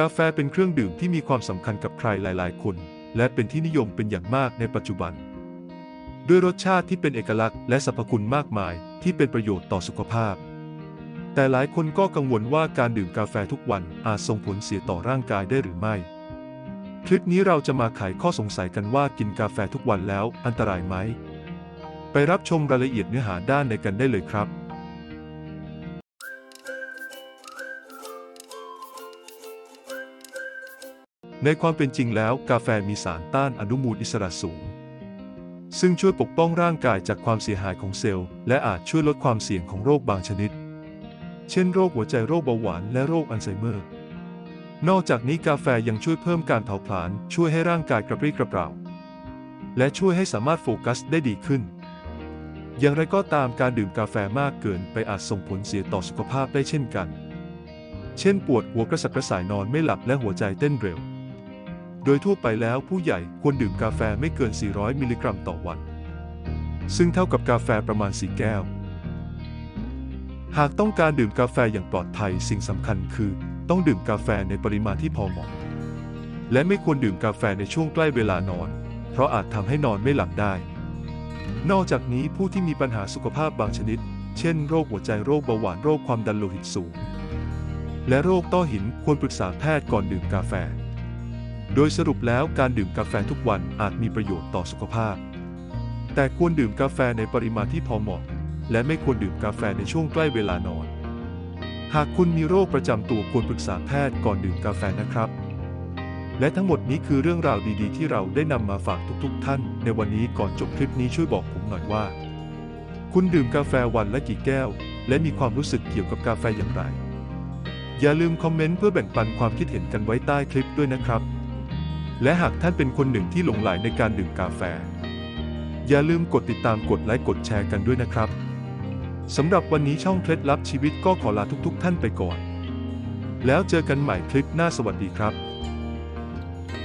กาแฟเป็นเครื่องดื่มที่มีความสำคัญกับใครหลาย ๆ คน และเป็นที่นิยมเป็นอย่างมากในปัจจุบัน ด้วยรสชาติที่เป็นเอกลักษณ์และสรรพคุณมากมายที่เป็นประโยชน์ต่อสุขภาพ แต่หลายคนก็กังวลว่าการดื่มกาแฟทุกวันอาจส่งผลเสียต่อร่างกายได้หรือไม่ คลิปนี้เราจะมาไขข้อสงสัยกันว่ากินกาแฟทุกวันแล้วอันตรายไหม ไปรับชมรายละเอียดเนื้อหาด้านในกันได้เลยครับ ในความเป็นจริงแล้วกาแฟมีสารต้านอนุมูลอิสระสูง ซึ่งช่วยปกป้องร่างกายจากความเสียหายของเซลล์ และอาจช่วยลดความเสี่ยงของโรคบางชนิด เช่นโรคหัวใจโรคเบาหวานและโรคอัลไซเมอร์ นอกจากนี้กาแฟยังช่วยเพิ่มการเผาผลาญช่วยให้ร่างกายกระปรี้กระเปร่า และช่วยให้สามารถโฟกัสได้ดีขึ้น อย่างไรก็ตามการดื่มกาแฟมากเกินไปอาจส่งผลเสียต่อสุขภาพได้เช่นกัน เช่นปวดหัวกระสับกระส่ายนอนไม่หลับและหัวใจเต้นเร็ว โดยทั่วไปแล้วผู้ใหญ่ควรดื่มกาแฟไม่เกิน 400 มิลลิกรัมต่อวัน ซึ่งเท่ากับกาแฟประมาณ 4 แก้ว หากต้องการดื่มกาแฟอย่างปลอดภัยสิ่งสำคัญคือ ต้องดื่มกาแฟในปริมาณที่พอเหมาะ และไม่ควรดื่มกาแฟในช่วงใกล้เวลานอน เพราะอาจทำให้นอนไม่หลับได้ นอกจากนี้ผู้ที่มีปัญหาสุขภาพบางชนิด เช่น โรคหัวใจโรคเบาหวานโรคความดันโลหิตสูง และโรคต้อหินควรปรึกษาแพทย์ก่อนดื่มกาแฟ โดยสรุปแล้วการดื่มกาแฟทุกวันอาจมีประโยชน์ต่อสุขภาพ แต่ควรดื่มกาแฟในปริมาณที่พอเหมาะ และไม่ควรดื่มกาแฟในช่วงใกล้เวลานอน หากคุณมีโรคประจำตัวควรปรึกษาแพทย์ก่อนดื่มกาแฟนะครับ และทั้งหมดนี้คือเรื่องราวดีๆ ที่เราได้นำมาฝากทุกๆ ท่าน ในวันนี้ก่อนจบคลิปนี้ช่วยบอกผมหน่อยว่า คุณดื่มกาแฟวันละกี่แก้ว และมีความรู้สึกเกี่ยวกับกาแฟอย่างไร อย่าลืมคอมเมนต์เพื่อแบ่งปันความคิดเห็นกันไว้ใต้คลิปด้วยนะครับ และหากท่านเป็นคนหนึ่งที่หลงใหลในการดื่มกาแฟ อย่าลืมกดติดตามกดไลค์กดแชร์กันด้วยนะครับสำหรับวันนี้ช่องเคล็ดลับชีวิตก็ขอลาทุกๆท่านไปก่อน แล้วเจอกันใหม่คลิปหน้าสวัสดีครับ